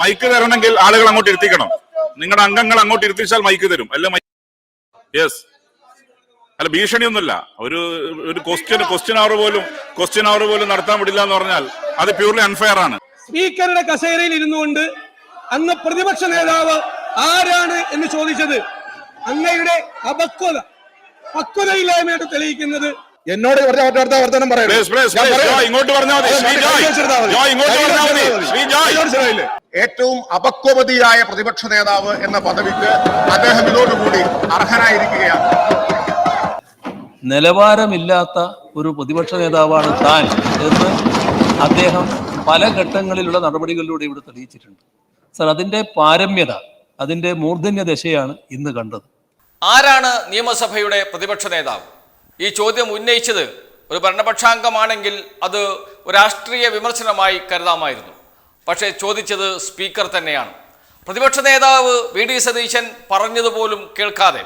Mic തരണമെങ്കിൽ ആളുകൾ അങ്ങോട്ട് ഇരുത്തിക്കണം. നിങ്ങളുടെ അംഗങ്ങൾ അങ്ങോട്ട് ഇരുത്തിച്ചാൽ മൈക്ക് തരും. അല്ല യെസ് അല്ല ഭീഷണിയൊന്നുമില്ല. ഒരു ഒരു ക്വസ്റ്റ്യൻ ക്വസ്റ്റ്യൻ അവർ പോലും ക്വസ്റ്റ്യൻ അവർ പോലും നടത്താൻ വിടില്ല എന്ന് പറഞ്ഞാൽ അത് പ്യൂർലി അൺഫെയർ ആണ്. സ്പീക്കറുടെ കസേരയിൽ ഇരുന്നുകൊണ്ട് അന്ന് പ്രതിപക്ഷ നേതാവ് ആരാണ് എന്ന് ചോദിച്ചത് അങ്ങയുടെ അപക്വത പക്വതയില്ലായ്മയായിട്ട് തെളിയിക്കുന്നത് എന്നോട് വർത്തമാനം പറയരുത്. Please, please, ഞാൻ please. പറയാം. ജോയ്, ഇങ്ങോട്ട് പറഞ്ഞാൽ ശ്രീ കൈ ജോയ്. വെച്ചിരുന്നാ മതി. ജോയ്, ഇങ്ങോട്ട് കൈ പറഞ്ഞാൽ മതി. വെച്ചിരുന്നാ ശ്രീ മതി. ജോയ്. ഏറ്റവും അപക്വപതിയായ പ്രതിപക്ഷ നേതാവ് എന്ന പദവിക്ക് അദ്ദേഹം ഇതോടുകൂടി അർഹനായിരിക്കുകയാണ് നിലവാരമില്ലാത്ത ഒരു പ്രതിപക്ഷ നേതാവാണ് താൻ എന്ന് അദ്ദേഹം പല ഘട്ടങ്ങളിലുള്ള നടപടികളിലൂടെ ഇവിടെ തെളിയിച്ചിട്ടുണ്ട് സർ അതിന്റെ പാരമ്യത അതിന്റെ മൂർധന്യ ദശയാണ് ഇന്ന് കണ്ടത് ആരാണ് നിയമസഭയുടെ പ്രതിപക്ഷ നേതാവ് ഈ ചോദ്യം ഉന്നയിച്ചത് ഒരു ഭരണപക്ഷാംഗമാണെങ്കിൽ അത് രാഷ്ട്രീയ വിമർശനമായി കരുതാമായിരുന്നു. പക്ഷേ ചോദിച്ചത് സ്പീക്കർ തന്നെയാണ്. പ്രതിപക്ഷ നേതാവ് വി ഡി സതീശൻ പറഞ്ഞതുപോലും കേൾക്കാതെ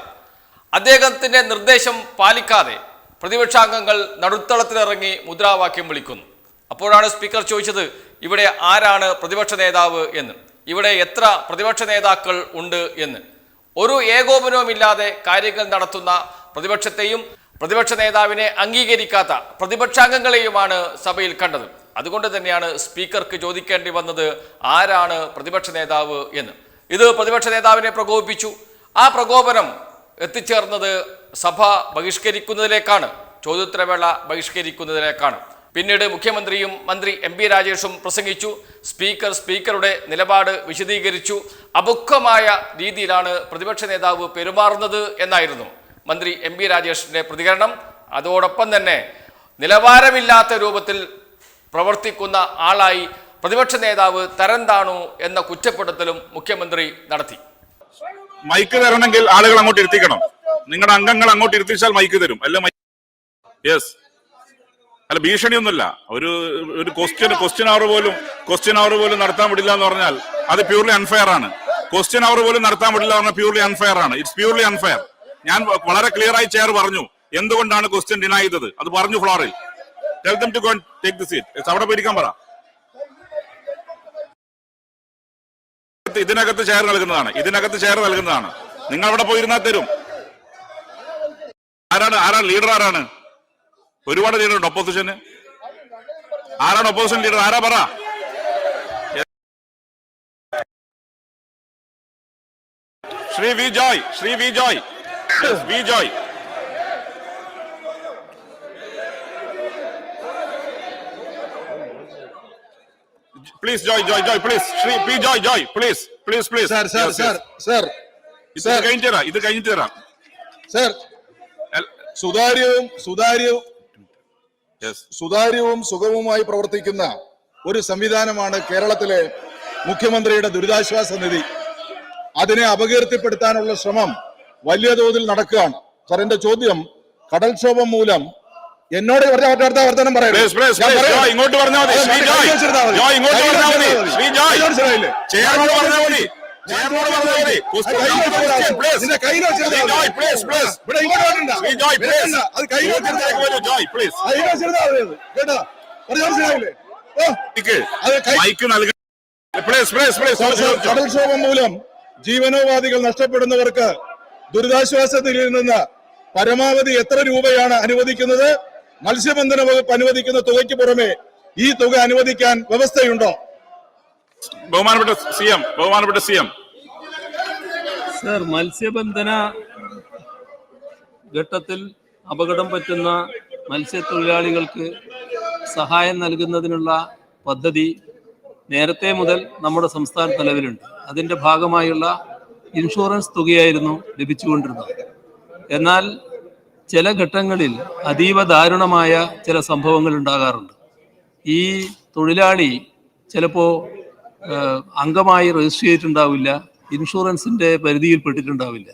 അദ്ദേഹത്തിന്റെ നിർദ്ദേശം പാലിക്കാതെ പ്രതിപക്ഷാംഗങ്ങൾ നടുത്തളത്തിലിറങ്ങി മുദ്രാവാക്യം വിളിക്കുന്നു. അപ്പോഴാണ് സ്പീക്കർ ചോദിച്ചത് ഇവിടെ ആരാണ് പ്രതിപക്ഷ നേതാവ് എന്ന്. ഇവിടെ എത്ര പ്രതിപക്ഷ നേതാക്കൾ ഉണ്ട് എന്ന്. ഒരു ഏകോപനവുമില്ലാതെ കാര്യങ്ങൾ നടത്തുന്ന പ്രതിപക്ഷത്തെയും പ്രതിപക്ഷ നേതാവിനെ അംഗീകരിക്കാത്ത പ്രതിപക്ഷാംഗങ്ങളെയുമാണ് സഭയിൽ കണ്ടത്. അതുകൊണ്ട് തന്നെയാണ് സ്പീക്കർക്ക് ചോദിക്കേണ്ടി വന്നത് ആരാണ് പ്രതിപക്ഷ നേതാവ് എന്ന്. ഇത് പ്രതിപക്ഷ നേതാവിനെ പ്രകോപിപ്പിച്ചു. ആ പ്രകോപനം എത്തിച്ചേർന്നത് സഭ ബഹിഷ്കരിക്കുന്നതിലേക്കാണ് ചോദ്യോത്തരവേള ബഹിഷ്കരിക്കുന്നതിലേക്കാണ്. പിന്നീട് മുഖ്യമന്ത്രിയും മന്ത്രി എം പി രാജേഷും പ്രസംഗിച്ചു. സ്പീക്കർ സ്പീക്കറുടെ നിലപാട് വിശദീകരിച്ചു. അപുഖമായ രീതിയിലാണ് പ്രതിപക്ഷ നേതാവ് പെരുമാറുന്നത് എന്നായിരുന്നു. മന്ത്രി എം പി രാജേഷിന്റെ പ്രതികരണം. അതോടൊപ്പം തന്നെ നിലവാരമില്ലാത്ത രൂപത്തിൽ പ്രവർത്തിക്കുന്ന ആളായി പ്രതിപക്ഷ നേതാവ് തരം താണു എന്ന കുറ്റപ്പെടുത്തലും മുഖ്യമന്ത്രി നടത്തി. മൈക്ക് തരണമെങ്കിൽ ആളുകൾ അങ്ങോട്ട് ഇരുത്തിക്കണം. നിങ്ങളുടെ അംഗങ്ങൾ അങ്ങോട്ട് ഇരുത്തിച്ചാൽ മൈക്ക് തരും. അല്ല യെസ് അല്ല ഭീഷണിയൊന്നുമില്ല. ഒരു ഒരു ക്വസ്റ്റ്യൻ ക്വസ്റ്റ്യൻ അവർ പോലും ക്വസ്റ്റ്യൻ അവർ പോലും നടത്താൻ വിടില്ല എന്ന് പറഞ്ഞാൽ അത് പ്യൂർലി അൺഫെയർ ആണ്. ക്വസ്റ്റ്യൻ അവർ പോലും നടത്താൻ വിടില്ല എന്ന് പറഞ്ഞാൽ പ്യൂർലി അൺഫെയർ ആണ്. ഇറ്റ്സ് പ്യൂർലി അൺഫെയർ ഞാൻ വളരെ ക്ലിയർ ആയി ചെയർ പറഞ്ഞു. എന്തുകൊണ്ടാണ് ക്വസ്റ്റ്യൻ ഡിനൈ ചെയ്തത്? അത് പറഞ്ഞു ഫ്ലോറിൽ. Tell them to go take the seat അവിടെ പോയിരിക്കാൻ പറ. ഇതിനകത്ത് ചെയർ നൽകുന്നതാണ്. ഇതിനകത്ത് ചെയർ നൽകുന്നതാണ്. നിങ്ങൾ അവിടെ പോയിരുന്നാൽ തരും. ആരാണ്? ആരാണ് ലീഡർ ആരാണ്? ഒരുപാട് ലീഡർ ഉണ്ട്. ഒപ്പോസിഷന് ആരാണ് ഒപ്പോസിഷൻ ലീഡർ ആരാ പറ? Shri V Joy Shri V Joy. V Joy please Joy Joy Joy please Shri P Joy Joy please please please sir sir sir sir ഇത് കഴിഞ്ഞിട്ട് തരാം ഇത് കഴിഞ്ഞിട്ട് തരാം. സാർ സുതാര്യവും സുതാര്യവും. സുതാര്യവും സുഗമവുമായി പ്രവർത്തിക്കുന്ന ഒരു സംവിധാനമാണ് കേരളത്തിലെ മുഖ്യമന്ത്രിയുടെ ദുരിതാശ്വാസ നിധി. അതിനെ അപകീർത്തിപ്പെടുത്താനുള്ള ശ്രമം വലിയ തോതിൽ നടക്കുകയാണ്. സാർ എന്റെ ചോദ്യം കടൽക്ഷോഭം മൂലം എന്നോട് വർത്തമാനം ഇങ്ങോട്ട് പറഞ്ഞാൽ മതി. കടൽക്ഷോഭം മൂലം ജീവനോപാധികൾ നഷ്ടപ്പെടുന്നവർക്ക് ദുരിതാശ്വാസ നിധിയിൽ നിന്ന് പരമാവധി എത്ര രൂപയാണ് അനുവദിക്കുന്നത്? മത്സ്യബന്ധന വകുപ്പ് അനുവദിക്കുന്ന തുകയ്ക്ക് പുറമെ ഈ തുക അനുവദിക്കാൻ വ്യവസ്ഥയുണ്ടോ? ബഹുമാനപ്പെട്ട സി എം ബഹുമാനപ്പെട്ട സി എം. സർ മത്സ്യബന്ധന ഘട്ടത്തിൽ അപകടം പറ്റുന്ന മത്സ്യത്തൊഴിലാളികൾക്ക് സഹായം നൽകുന്നതിനുള്ള പദ്ധതി നേരത്തെ മുതൽ നമ്മുടെ സംസ്ഥാന നിലവിലുണ്ട് അതിന്റെ ഭാഗമായുള്ള ഇൻഷുറൻസ് തുകയായിരുന്നു ലഭിച്ചുകൊണ്ടിരുന്നത്. എന്നാൽ ചില ഘട്ടങ്ങളിൽ അതീവ ദാരുണമായ ചില സംഭവങ്ങൾ ഉണ്ടാകാറുണ്ട്. ഈ തൊഴിലാളി ചിലപ്പോൾ അംഗമായി രജിസ്റ്റർ ചെയ്തിട്ടുണ്ടാവില്ല ഇൻഷുറൻസിന്റെ പരിധിയിൽപ്പെട്ടിട്ടുണ്ടാവില്ല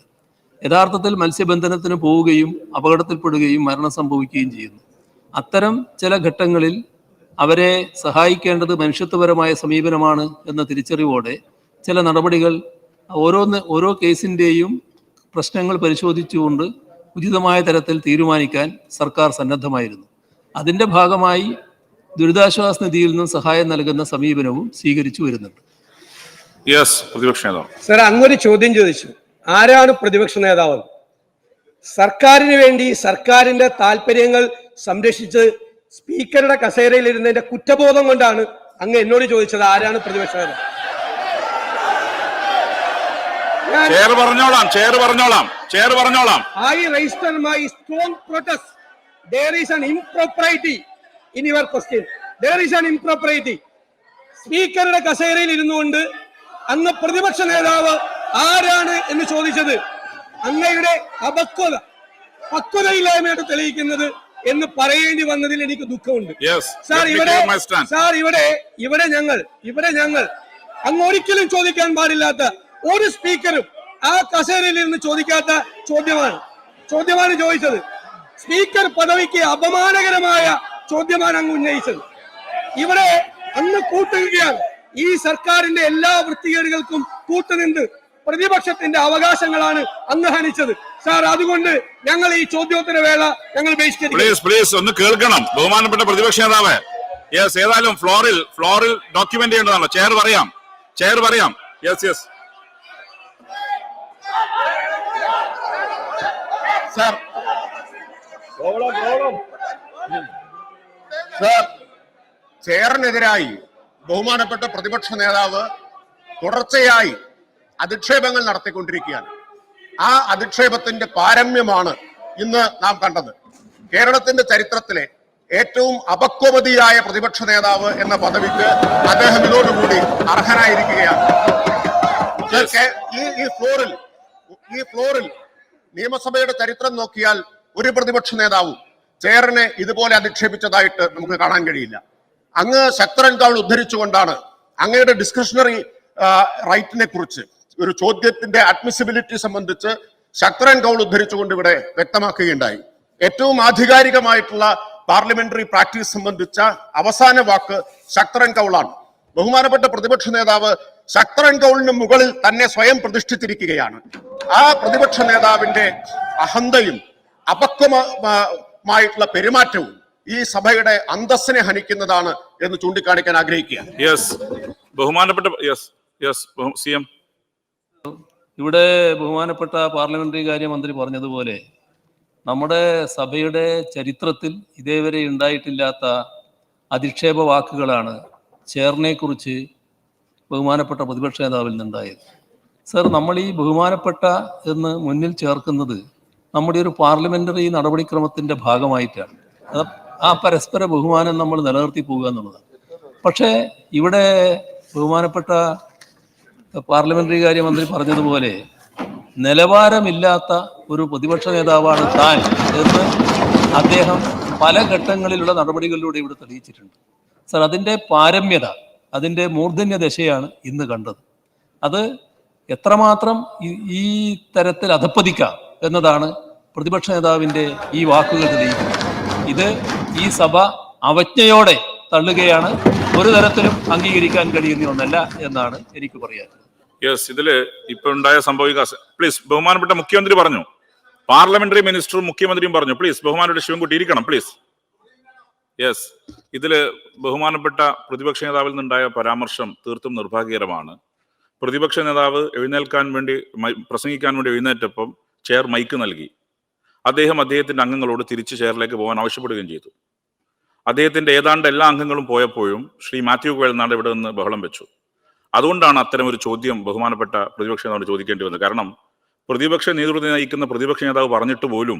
യഥാർത്ഥത്തിൽ മത്സ്യബന്ധനത്തിന് പോവുകയും അപകടത്തിൽപ്പെടുകയും മരണം സംഭവിക്കുകയും ചെയ്യുന്നു. അത്തരം ചില ഘട്ടങ്ങളിൽ അവരെ സഹായിക്കേണ്ടത് മനുഷ്യത്വപരമായ സമീപനമാണ് എന്ന തിരിച്ചറിവോടെ ചില നടപടികൾ ഓരോന്ന് ഓരോ കേസിന്റെയും പ്രശ്നങ്ങൾ പരിശോധിച്ചുകൊണ്ട് ഉചിതമായ തരത്തിൽ തീരുമാനിക്കാൻ സർക്കാർ സന്നദ്ധമായിരുന്നു. അതിന്റെ ഭാഗമായി ദുരിതാശ്വാസ നിധിയിൽ നിന്നും സഹായം നൽകുന്ന സമീപനവും സ്വീകരിച്ചു വരുന്നുണ്ട്. യെസ് പ്രതിപക്ഷ നേതാവ്. സർ അങ്ങൊരു ചോദ്യം ചോദിച്ചു. ആരാണ് പ്രതിപക്ഷ നേതാവ്? സർക്കാരിന് വേണ്ടി സർക്കാരിന്റെ താല്പര്യങ്ങൾ സംരക്ഷിച്ച് സ്പീക്കറുടെ കസേരയിൽ ഇരുന്നതിന്റെ കുറ്റബോധം കൊണ്ടാണ് അങ്ങ് എന്നോട് ചോദിച്ചത് ആരാണ് പ്രതിപക്ഷ നേതാവ് ഞാൻ ചെയർ പറഞ്ഞോളാം ചെയർ പറഞ്ഞോളാം ചെയർ പറഞ്ഞോളാം I register my strong protest There is an impropriety in your question. There is an impropriety. സ്പീക്കറുടെ കസേരയിൽ ഇരുന്നുകൊണ്ട് അന്ന് പ്രതിപക്ഷ നേതാവ് ആരാണ് എന്ന് ചോദിച്ചത് അങ്ങയുടെ അപക്വത പക്വതയില്ലായ്മയായിട്ട് തെളിയിക്കുന്നത് എന്ന് പറയേണ്ടി വന്നതിൽ എനിക്ക് ദുഃഖമുണ്ട് സാർ ഇവിടെ സാർ ഇവിടെ ഇവിടെ ഞങ്ങൾ ഇവിടെ ഞങ്ങൾ അങ്ങ് ഒരിക്കലും ചോദിക്കാൻ പാടില്ലാത്ത ഒരു സ്പീക്കറും ആ കസേരയിൽ നിന്ന് ചോദിക്കാത്ത ചോദ്യമാണ്. ചോദ്യമാണ് ചോദിച്ചത്. സ്പീക്കർ പദവിക്ക് അപമാനകരമായ ചോദ്യമാണ് അങ്ങ് ഉന്നയിച്ചത്. ഇവിടെ അന്ന് കൂട്ടുകയാണ്. ഈ സർക്കാരിന്റെ എല്ലാ വൃത്തികേടുകൾക്കും കൂട്ടുനിന്ന് പ്രതിപക്ഷത്തിന്റെ അവകാശങ്ങളാണ് അങ്ങ് ഹനിച്ചത്. സാർ അതുകൊണ്ട് ഞങ്ങൾ ഈ ചോദ്യോത്തര വേള ഞങ്ങൾ ഒന്ന് കേൾക്കണം. ബഹുമാനപ്പെട്ട പ്രതിപക്ഷ നേതാവ്. യെസ് ഏതായാലും ഫ്ലോറിൽ ഫ്ലോറിൽ ഡോക്യുമെന്റ് ചെയ്യേണ്ടതാണല്ലോ. ചെയർ പറയാം. ചെയർ പറയാം. Yes yes sir. സാർ ചെയറിനെതിരായി ബഹുമാനപ്പെട്ട പ്രതിപക്ഷ നേതാവ് തുടർച്ചയായി അധിക്ഷേപങ്ങൾ നടത്തിക്കൊണ്ടിരിക്കുകയാണ്. ആ അധിക്ഷേപത്തിന്റെ പാരമ്യമാണ് ഇന്ന് നാം കണ്ടത്. കേരളത്തിന്റെ ചരിത്രത്തിലെ ഏറ്റവും അപക്വമതിയായ പ്രതിപക്ഷ നേതാവ് എന്ന പദവിക്ക് അദ്ദേഹം ഇതോടുകൂടി അർഹനായിരിക്കുകയാണ്. ഈ ഫ്ലോറിൽ ഈ ഫ്ലോറിൽ നിയമസഭയുടെ ചരിത്രം നോക്കിയാൽ ഒരു പ്രതിപക്ഷ നേതാവും ചെയറിനെ ഇതുപോലെ അധിക്ഷേപിച്ചതായിട്ട് നമുക്ക് കാണാൻ കഴിയില്ല. അങ്ങ് ശക്തരൻ കൗൾ ഉദ്ധരിച്ചുകൊണ്ടാണ് അങ്ങയുടെ ഡിസ്കഷണറി റൈറ്റിനെ കുറിച്ച് ഒരു ചോദ്യത്തിന്റെ അഡ്മിസിബിലിറ്റി സംബന്ധിച്ച് ശക്തരൻ കൗൾ ഉദ്ധരിച്ചുകൊണ്ട് ഇവിടെ വ്യക്തമാക്കുകയുണ്ടായി. ഏറ്റവും ആധികാരികമായിട്ടുള്ള പാർലമെന്ററി പ്രാക്ടീസ് സംബന്ധിച്ച അവസാന വാക്ക് ശക്തരൻ കൗളാണ് ബഹുമാനപ്പെട്ട പ്രതിപക്ഷ നേതാവ് ശക്തരൻ കൗളിന് മുകളിൽ തന്നെ സ്വയം പ്രതിഷ്ഠിച്ചിരിക്കുകയാണ്. ആ പ്രതിപക്ഷ നേതാവിന്റെ അഹന്തയും അപക്വമായിട്ടുള്ള പെരുമാറ്റവും ഈ സഭയുടെ അന്തസ്സിനെ ഹനിക്കുന്നതാണ് എന്ന് ചൂണ്ടിക്കാണിക്കാൻ ആഗ്രഹിക്കുക. യെസ് ബഹുമാനപ്പെട്ട യെസ് യെസ് സി എം ഇവിടെ ബഹുമാനപ്പെട്ട പാർലമെന്ററി കാര്യമന്ത്രി പറഞ്ഞതുപോലെ നമ്മുടെ സഭയുടെ ചരിത്രത്തിൽ ഇതേവരെ ഉണ്ടായിട്ടില്ലാത്ത അധിക്ഷേപ വാക്കുകളാണ് ചെയറിനെ കുറിച്ച് ബഹുമാനപ്പെട്ട പ്രതിപക്ഷ നേതാവിൽ നിന്നുണ്ടായത്. സർ നമ്മൾ ഈ ബഹുമാനപ്പെട്ട എന്ന് മുന്നിൽ ചേർക്കുന്നത് നമ്മുടെ ഒരു പാർലമെന്ററി നടപടിക്രമത്തിന്റെ ഭാഗമായിട്ടാണ്. ആ പരസ്പര ബഹുമാനം നമ്മൾ നിലനിർത്തി പോകുക എന്നുള്ളതാണ്. പക്ഷേ ഇവിടെ ബഹുമാനപ്പെട്ട പാർലമെന്ററി കാര്യമന്ത്രി പറഞ്ഞതുപോലെ നിലവാരമില്ലാത്ത ഒരു പ്രതിപക്ഷ നേതാവാണ് താൻ എന്ന് അദ്ദേഹം പല ഘട്ടങ്ങളിലുള്ള നടപടികളിലൂടെ ഇവിടെ തെളിയിച്ചിട്ടുണ്ട്. സർ അതിന്റെ പാരമ്യത അതിന്റെ മൂർധന്യ ദശയാണ് ഇന്ന് കണ്ടത്. അത് എത്രമാത്രം ഈ- തരത്തിൽ അധപ്പതിക്കാം എന്നതാണ് പ്രതിപക്ഷ നേതാവിന്റെ ഈ വാക്കുകൾ തെളിയിക്കുന്നത്. ഇത് ഈ സഭ അവജ്ഞയോടെ തള്ളുകയാണ്. ഒരു തരത്തിലും അംഗീകരിക്കാൻ കഴിയുന്ന ഒന്നല്ല എന്നാണ് എനിക്ക് പറയാൻ യെസ് ഇതിൽ ഇപ്പൊ ഉണ്ടായ സംഭവിക പ്ലീസ് ബഹുമാനപ്പെട്ട മുഖ്യമന്ത്രി പറഞ്ഞു. പാർലമെന്ററി മിനിസ്റ്ററും മുഖ്യമന്ത്രിയും പറഞ്ഞു. പ്ലീസ് ബഹുമാനപ്പെട്ട ശിവൻകുട്ടി ഇരിക്കണം പ്ലീസ് യെസ് ഇതിൽ ബഹുമാനപ്പെട്ട പ്രതിപക്ഷ നേതാവിൽ നിന്നുണ്ടായ പരാമർശം തീർത്തും നിർഭാഗ്യകരമാണ്. പ്രതിപക്ഷ നേതാവ് എഴുന്നേൽക്കാൻ വേണ്ടി പ്രസംഗിക്കാൻ വേണ്ടി എഴുന്നേറ്റപ്പം ചെയർ മൈക്ക് നൽകി. അദ്ദേഹം അദ്ദേഹത്തിന്റെ അംഗങ്ങളോട് തിരിച്ച് ചെയറിലേക്ക് പോകാൻ ആവശ്യപ്പെടുകയും ചെയ്തു. അദ്ദേഹത്തിന്റെ ഏതാണ്ട് എല്ലാ അംഗങ്ങളും പോയപ്പോഴും ശ്രീ മാത്യു കുഴൽനാട് ഇവിടെ നിന്ന് ബഹളം വെച്ചു. അതുകൊണ്ടാണ് അത്തരം ഒരു ചോദ്യം ബഹുമാനപ്പെട്ട പ്രതിപക്ഷ നേതാവിനോട് ചോദിക്കേണ്ടി വന്നത്. കാരണം പ്രതിപക്ഷ നേതൃത്വം നയിക്കുന്ന പ്രതിപക്ഷ നേതാവ് പറഞ്ഞിട്ട് പോലും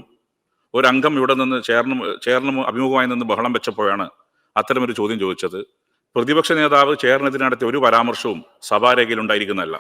ഒരു അംഗം ഇവിടെ നിന്ന് ചേർന്ന് ചേർന്ന് അഭിമുഖമായി നിന്ന് ബഹളം വെച്ചപ്പോഴാണ് അത്തരമൊരു ചോദ്യം ചോദിച്ചത്. പ്രതിപക്ഷ നേതാവ് ചേർന്നതിന് നടത്തിയ ഒരു പരാമർശവും സഭാരേഖയിൽ ഉണ്ടായിരിക്കുന്നതല്ല.